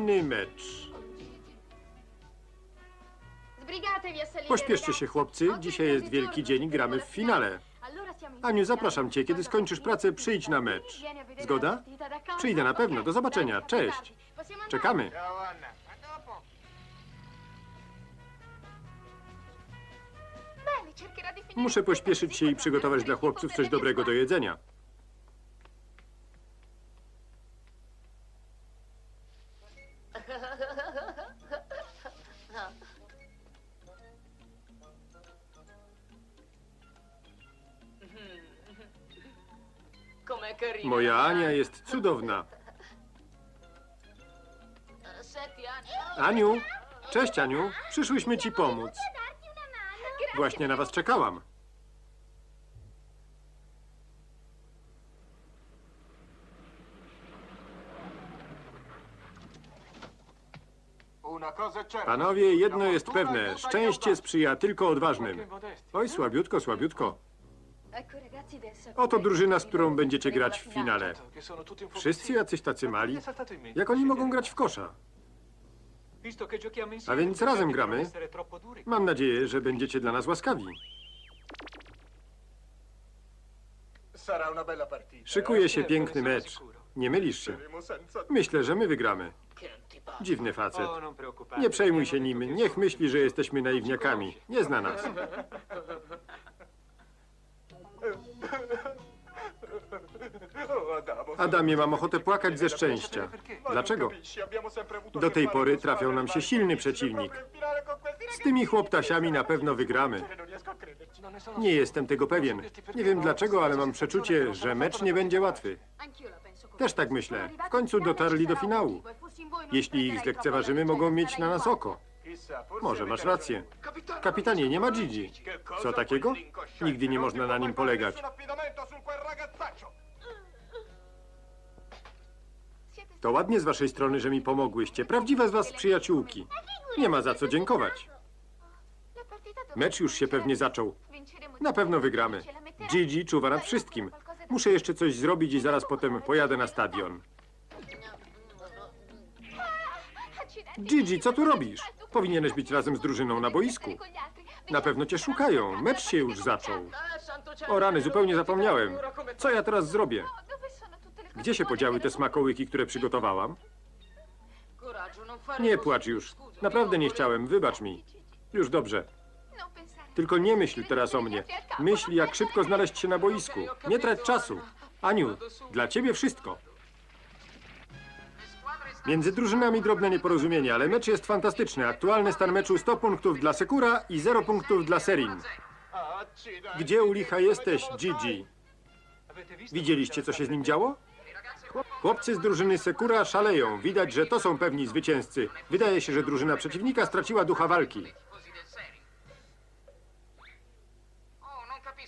Podwójny mecz. Pośpieszcie się, chłopcy. Dzisiaj jest wielki dzień, gramy w finale. Aniu, zapraszam cię. Kiedy skończysz pracę, przyjdź na mecz. Zgoda? Przyjdę na pewno. Do zobaczenia. Cześć. Czekamy. Muszę pośpieszyć się i przygotować dla chłopców coś dobrego do jedzenia. Moja Ania jest cudowna. Aniu, cześć Aniu. Przyszłyśmy ci pomóc. Właśnie na was czekałam. Panowie, jedno jest pewne. Szczęście sprzyja tylko odważnym. Oj, słabiutko, słabiutko. Oto drużyna, z którą będziecie grać w finale. Wszyscy jacyś tacy mali. Jak oni mogą grać w kosza? A więc razem gramy. Mam nadzieję, że będziecie dla nas łaskawi. Szykuje się piękny mecz. Nie mylisz się. Myślę, że my wygramy. Dziwny facet. Nie przejmuj się nim. Niech myśli, że jesteśmy naiwniakami. Nie zna nas. Adamie, mam ochotę płakać ze szczęścia. Dlaczego? Do tej pory trafiał nam się silny przeciwnik. Z tymi chłoptasiami na pewno wygramy. Nie jestem tego pewien. Nie wiem dlaczego, ale mam przeczucie, że mecz nie będzie łatwy. Też tak myślę. W końcu dotarli do finału. Jeśli ich zlekceważymy, mogą mieć na nas oko. Może masz rację. Kapitanie, nie ma Gigi. Co takiego? Nigdy nie można na nim polegać. To ładnie z waszej strony, że mi pomogłyście. Prawdziwe z was przyjaciółki. Nie ma za co dziękować. Mecz już się pewnie zaczął. Na pewno wygramy. Gigi czuwa nad wszystkim. Muszę jeszcze coś zrobić i zaraz potem pojadę na stadion. Gigi, co tu robisz? Powinieneś być razem z drużyną na boisku. Na pewno cię szukają. Mecz się już zaczął. O rany, zupełnie zapomniałem. Co ja teraz zrobię? Gdzie się podziały te smakołyki, które przygotowałam? Nie płacz już. Naprawdę nie chciałem, wybacz mi. Już dobrze. Tylko nie myśl teraz o mnie. Myśl, jak szybko znaleźć się na boisku. Nie trać czasu. Aniu, dla ciebie wszystko. Między drużynami drobne nieporozumienie, ale mecz jest fantastyczny. Aktualny stan meczu 100 punktów dla Sekura i 0 punktów dla Serin. Gdzie u licha jesteś, Gigi? Widzieliście, co się z nim działo? Chłopcy z drużyny Sekura szaleją. Widać, że to są pewni zwycięzcy. Wydaje się, że drużyna przeciwnika straciła ducha walki.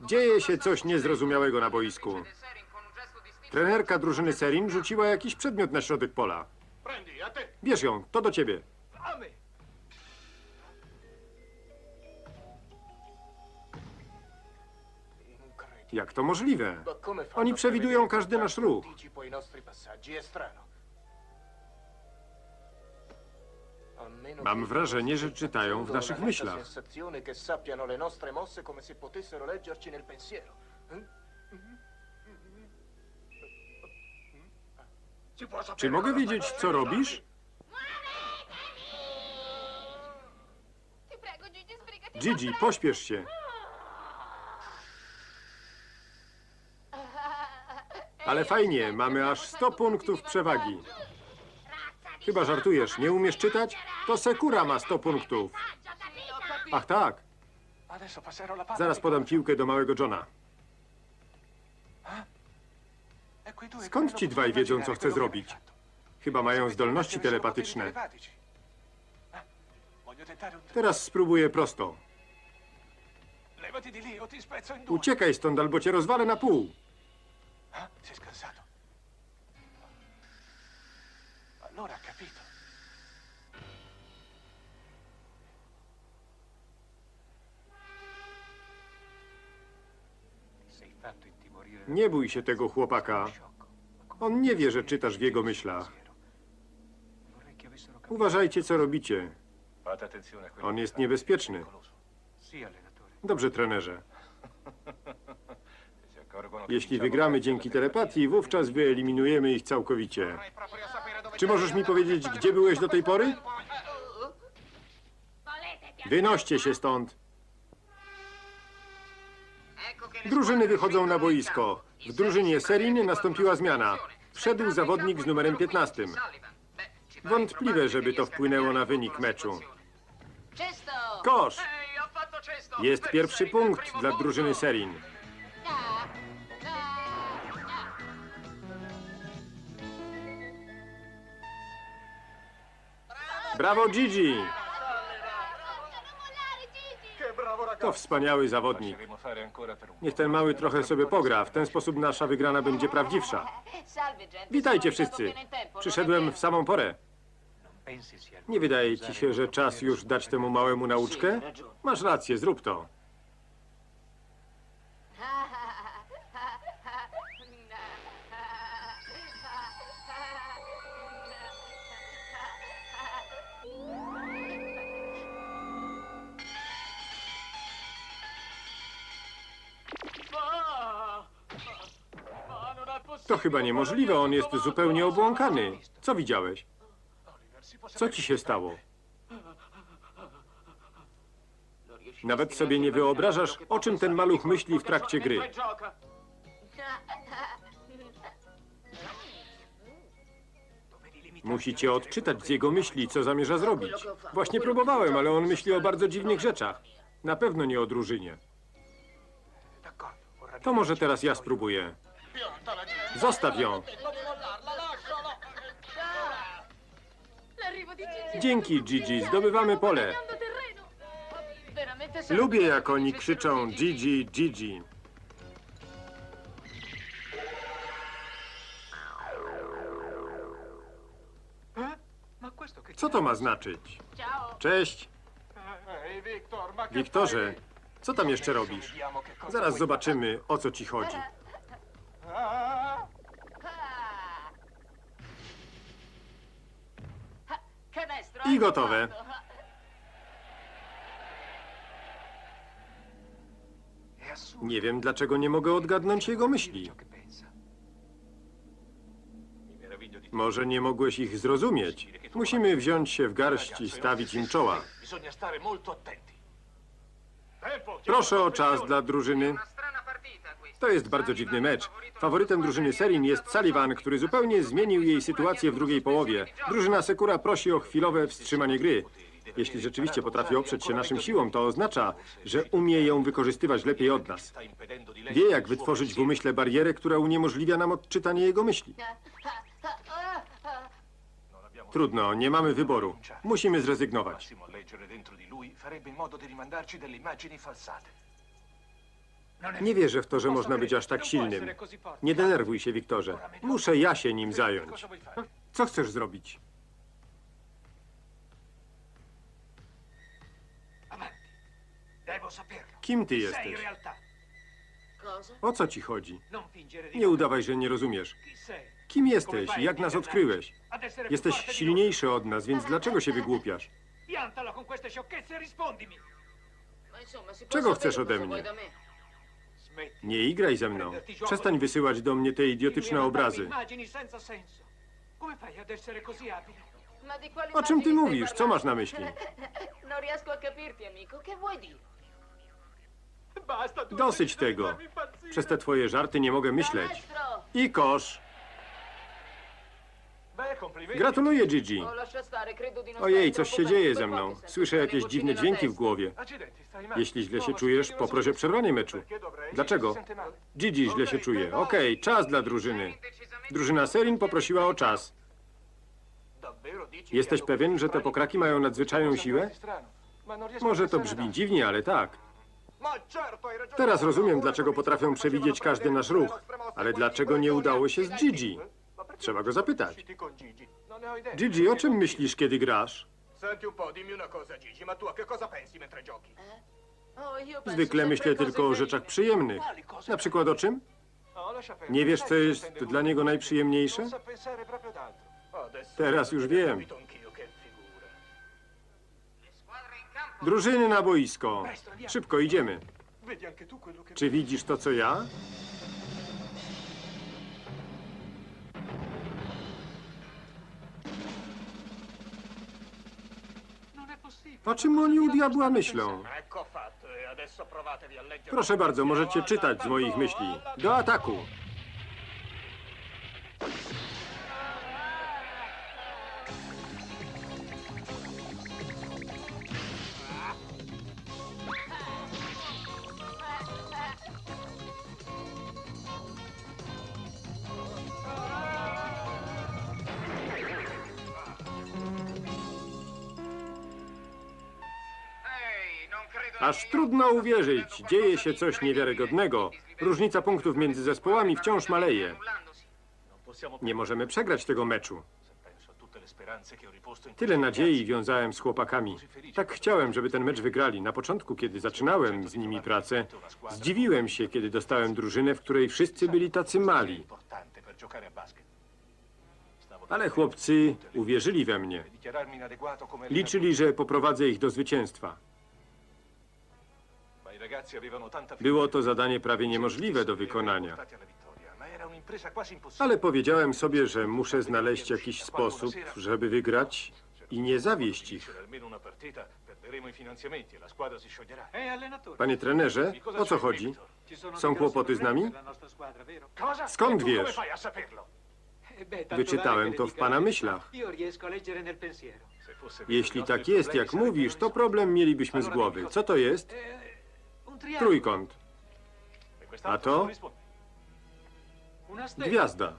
Dzieje się coś niezrozumiałego na boisku. Trenerka drużyny Serin rzuciła jakiś przedmiot na środek pola. Bierz ją, to do ciebie. Jak to możliwe? Oni przewidują każdy nasz ruch. Almeno Mam wrażenie, że czytają w naszych myślach. Czy mogę wiedzieć, co robisz? Gigi, pośpiesz się. Ale fajnie, mamy aż 100 punktów przewagi. Chyba żartujesz, nie umiesz czytać? To Sekura ma 100 punktów. Ach tak, la palla. zaraz podam piłkę do małego Johna. Skąd ci dwaj wiedzą, co chce zrobić? Chyba mają zdolności telepatyczne. Teraz spróbuję prosto. Uciekaj stąd, albo cię rozwalę na pół. Nie bój się tego chłopaka. On nie wie, że czytasz w jego myślach. Uważajcie, co robicie. On jest niebezpieczny. Dobrze, trenerze. Jeśli wygramy dzięki telepatii, wówczas wyeliminujemy ich całkowicie. Czy możesz mi powiedzieć, gdzie byłeś do tej pory? Wynoście się stąd. Drużyny wychodzą na boisko. W drużynie Serin nastąpiła zmiana. Wszedł zawodnik z numerem 15. Wątpliwe, żeby to wpłynęło na wynik meczu. Kosz! Jest pierwszy punkt dla drużyny Serin. Brawo Gigi! To wspaniały zawodnik. Niech ten mały trochę sobie pogra. W ten sposób nasza wygrana będzie prawdziwsza. Witajcie wszyscy. Przyszedłem w samą porę. Nie wydaje ci się, że czas już dać temu małemu nauczkę? Masz rację, zrób to. To chyba niemożliwe, on jest zupełnie obłąkany. Co widziałeś? Co ci się stało? Nawet sobie nie wyobrażasz, o czym ten maluch myśli w trakcie gry. Musicie odczytać z jego myśli, co zamierza zrobić. Właśnie próbowałem, ale on myśli o bardzo dziwnych rzeczach. Na pewno nie o drużynie. To może teraz ja spróbuję. Zostaw ją. Dzięki, Gigi. Zdobywamy pole. Lubię, jak oni krzyczą Gigi, Gigi. Co to ma znaczyć? Cześć. Wiktorze, co tam jeszcze robisz? Zaraz zobaczymy, o co ci chodzi. I gotowe. Nie wiem, dlaczego nie mogę odgadnąć jego myśli. Może nie mogłeś ich zrozumieć. Musimy wziąć się w garść i stawić im czoła. Proszę o czas dla drużyny. To jest bardzo dziwny mecz. Faworytem drużyny Serin jest Sullivan, który zupełnie zmienił jej sytuację w drugiej połowie. Drużyna Sekura prosi o chwilowe wstrzymanie gry. Jeśli rzeczywiście potrafi oprzeć się naszym siłom, to oznacza, że umie ją wykorzystywać lepiej od nas. Wie, jak wytworzyć w umyśle barierę, która uniemożliwia nam odczytanie jego myśli. Trudno, nie mamy wyboru. Musimy zrezygnować. Nie wierzę w to, że można być aż tak silnym. Nie denerwuj się, Wiktorze. Muszę ja się nim zająć. Co chcesz zrobić? Kim ty jesteś? O co ci chodzi? Nie udawaj, że nie rozumiesz. Kim jesteś i jak nas odkryłeś? Jesteś silniejszy od nas, więc dlaczego się wygłupiasz? Czego chcesz ode mnie? Nie igraj ze mną. Przestań wysyłać do mnie te idiotyczne obrazy. O czym ty mówisz? Co masz na myśli? Dosyć tego. Przez te twoje żarty nie mogę myśleć. I kosz. Gratuluję, Gigi. Ojej, coś się dzieje ze mną. Słyszę jakieś dziwne dźwięki w głowie. Jeśli źle się czujesz, poproszę so przerwanie meczu. Dlaczego? Gigi źle się czuje. Okej, czas dla drużyny. Drużyna Serin poprosiła o czas. Jesteś pewien, że te pokraki mają nadzwyczajną siłę? Może to brzmi dziwnie, ale tak. Teraz rozumiem, dlaczego potrafią przewidzieć każdy nasz ruch. Ale dlaczego nie udało się z Gigi? Trzeba go zapytać. Usciti con Gigi. O czym myślisz, kiedy grasz? Giochi? Oh, Zwykle myślę tylko o rzeczach przyjemnych. Na przykład o czym? No. Nie wiesz, co jest dla niego najprzyjemniejsze? Adesso Teraz już wiem. Drużyny na boisko. Szybko idziemy. Czy widzisz to, co ja? O czym oni u diabła myślą? Proszę bardzo, możecie czytać z moich myśli. Do ataku! Aż trudno uwierzyć, dzieje się coś niewiarygodnego. Różnica punktów między zespołami wciąż maleje. Nie możemy przegrać tego meczu. Tyle nadziei wiązałem z chłopakami. Tak chciałem, żeby ten mecz wygrali. Na początku, kiedy zaczynałem z nimi pracę, zdziwiłem się, kiedy dostałem drużynę, w której wszyscy byli tacy mali. Ale chłopcy uwierzyli we mnie. Liczyli, że poprowadzę ich do zwycięstwa. Było to zadanie prawie niemożliwe do wykonania. Ale powiedziałem sobie, że muszę znaleźć jakiś sposób, żeby wygrać i nie zawieść ich. Panie trenerze, o co chodzi? Są kłopoty z nami? Skąd E wiesz? Eh Wyczytałem to w pana myślach. Jeśli tak jest, jak mówisz, to problem mielibyśmy z głowy. Co to jest? Eh. Trójkąt. E A to? Gwiazda.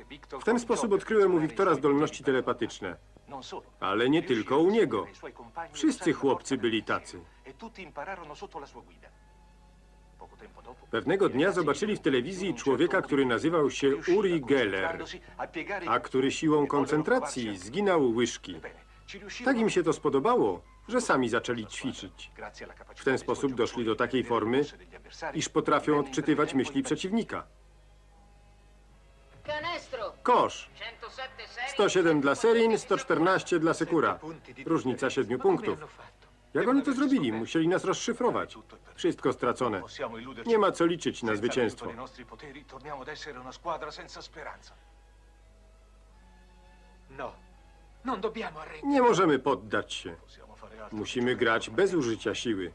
E Victor W ten sposób odkryłem u Wiktora zdolności telepatyczne. Ale nie tylko u niego. Wszyscy chłopcy byli tacy. E Pewnego dnia zobaczyli w telewizji człowieka, który nazywał się Uri Geller, a który siłą koncentracji zginął łyżki. Tak im się to spodobało, że sami zaczęli ćwiczyć. W ten sposób doszli do takiej formy, Iż potrafią odczytywać myśli przeciwnika. Kosz. 107 serie. 107 dla Serin, 114 dla Sekura. Różnica differenza. 7 Ma come punktów. Jak oni to zrobili? Musieli nas rozszyfrować. Wszystko stracone. Nie ma co liczyć na zwycięstwo. No. Nie możemy poddać się. Musimy grać bez użycia siły.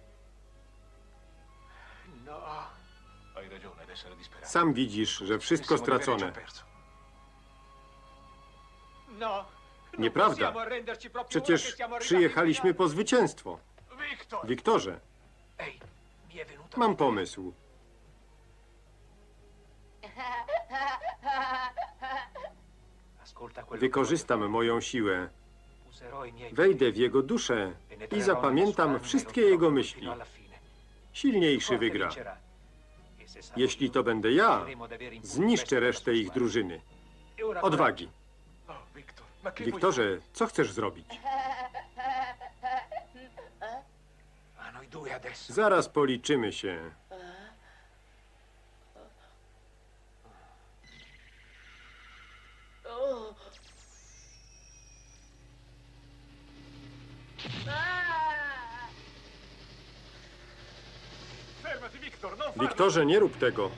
Sam widzisz, że wszystko stracone. Nieprawda. Przecież przyjechaliśmy po zwycięstwo. Wiktorze, mam pomysł. Wykorzystam moją siłę. Wejdę w jego duszę i zapamiętam wszystkie jego myśli. Silniejszy wygra. Jeśli to będę ja, zniszczę resztę ich drużyny. Odwagi. Wiktorze, co chcesz zrobić? Zaraz policzymy się. Wiktorze, nie rób tego.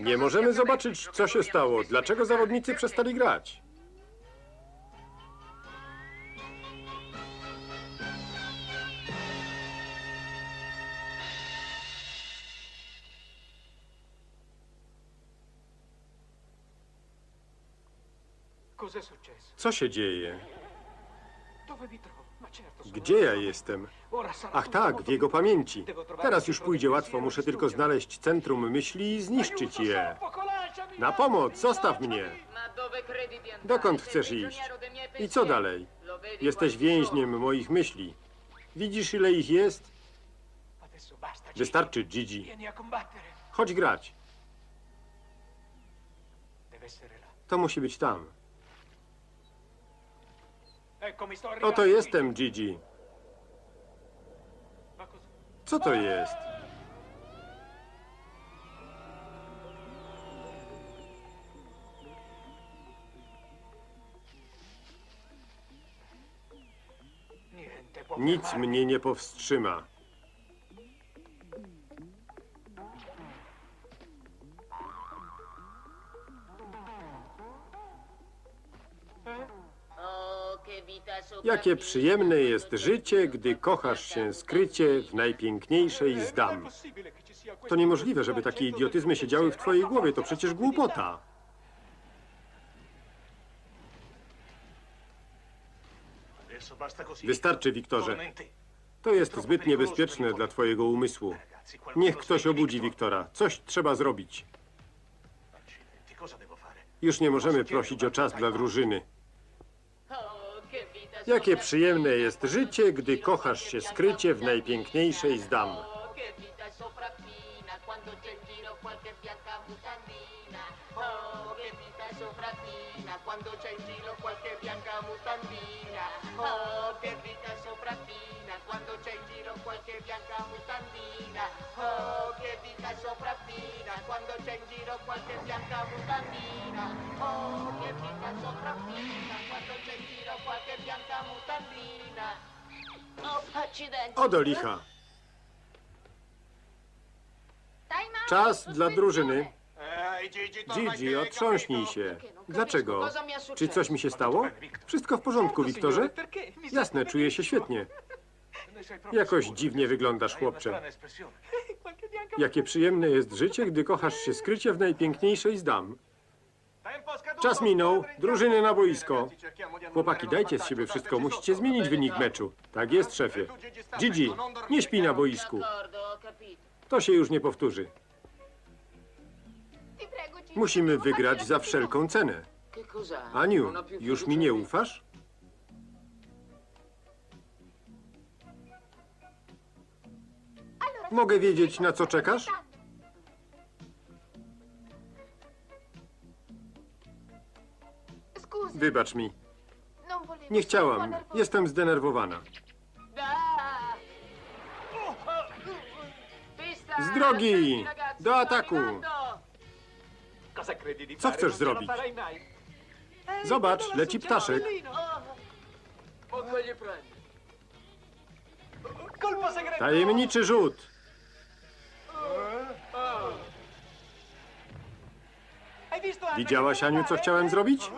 Nie możemy zobaczyć, co się stało. Dlaczego zawodnicy przestali grać? Co się dzieje? Gdzie ja jestem? Ach tak, w jego pamięci. Teraz już pójdzie łatwo, muszę tylko znaleźć centrum myśli i zniszczyć je. Na pomoc, zostaw mnie. Dokąd chcesz iść? I co dalej? Jesteś więźniem moich myśli. Widzisz, ile ich jest? Wystarczy, Gigi. Chodź grać. To musi być tam. Oto jestem, Gigi. Co to jest? Nic mnie nie powstrzyma. Jakie przyjemne jest życie, gdy kochasz się skrycie w najpiękniejszej z dam. To niemożliwe, żeby takie idiotyzmy siedziały w twojej głowie. To przecież głupota. Wystarczy, Wiktorze. To jest zbyt niebezpieczne dla twojego umysłu. Niech ktoś obudzi. Wiktora. Coś trzeba zrobić. Już nie możemy prosić o czas dla drużyny. Jakie przyjemne jest życie, gdy kochasz się skrycie w najpiękniejszej z dam. Oh, che vita sopraffina quando c'è O do licha. Czas dla drużyny. Gigi, otrząśnij się. Dlaczego? Czy coś mi się stało? Wszystko w porządku, Wiktorze? Jasne, czuję się świetnie. Jakoś dziwnie wyglądasz, chłopcze. Jakie przyjemne jest życie, gdy kochasz się skrycie w najpiękniejszej z dam. Czas minął. Drużyny na boisko. Chłopaki, dajcie z siebie wszystko. Musicie zmienić wynik meczu. Tak jest, szefie. Gigi, nie śpi na boisku. To się już nie powtórzy. Musimy wygrać za wszelką cenę. Aniu, już mi nie ufasz? Mogę wiedzieć, na co czekasz? Wybacz mi. Nie chciałam. Jestem zdenerwowana. Ah! Z drogi! Do ataku! Co chcesz zrobić? Zobacz, leci ptaszek. Tajemniczy rzut. Visto, Anna, Widziałaś, Aniu, co chciałem zrobić?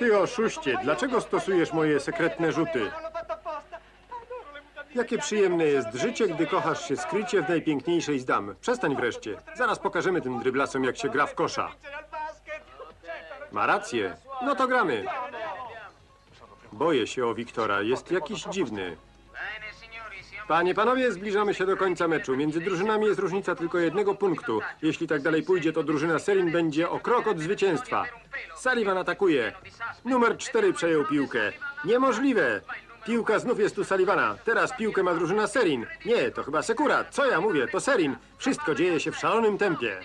Ty oszuście, dlaczego stosujesz moje sekretne rzuty? Jakie przyjemne jest życie, gdy kochasz się skrycie w najpiękniejszej z dam. Przestań wreszcie. Zaraz pokażemy tym dryblasom, jak się gra w kosza. Ma rację. No to gramy. Boję się o Wiktora. Jest jakiś dziwny. Panie, panowie, zbliżamy się do końca meczu. Między drużynami jest różnica tylko jednego punktu. Jeśli tak dalej pójdzie, to drużyna Serin będzie o krok od zwycięstwa. Sullivan atakuje. Numer cztery przejął piłkę. Niemożliwe! Piłka znów jest u Sullivana. Teraz piłkę ma drużyna Serin. Nie, to chyba Sekura. Co ja mówię? To Serin. Wszystko dzieje się w szalonym tempie.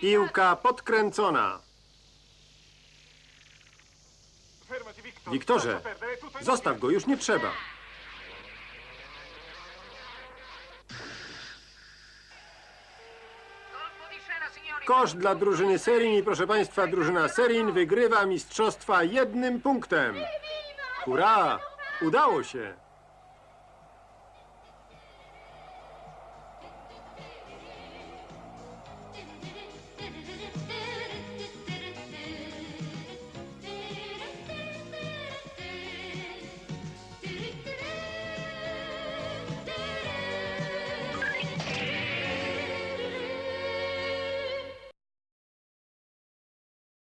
Dico, è Wiktorze, zostaw go, już nie trzeba. Kosz dla drużyny Serin i proszę Państwa, drużyna Serin wygrywa mistrzostwa jednym punktem. Hurra! Udało się!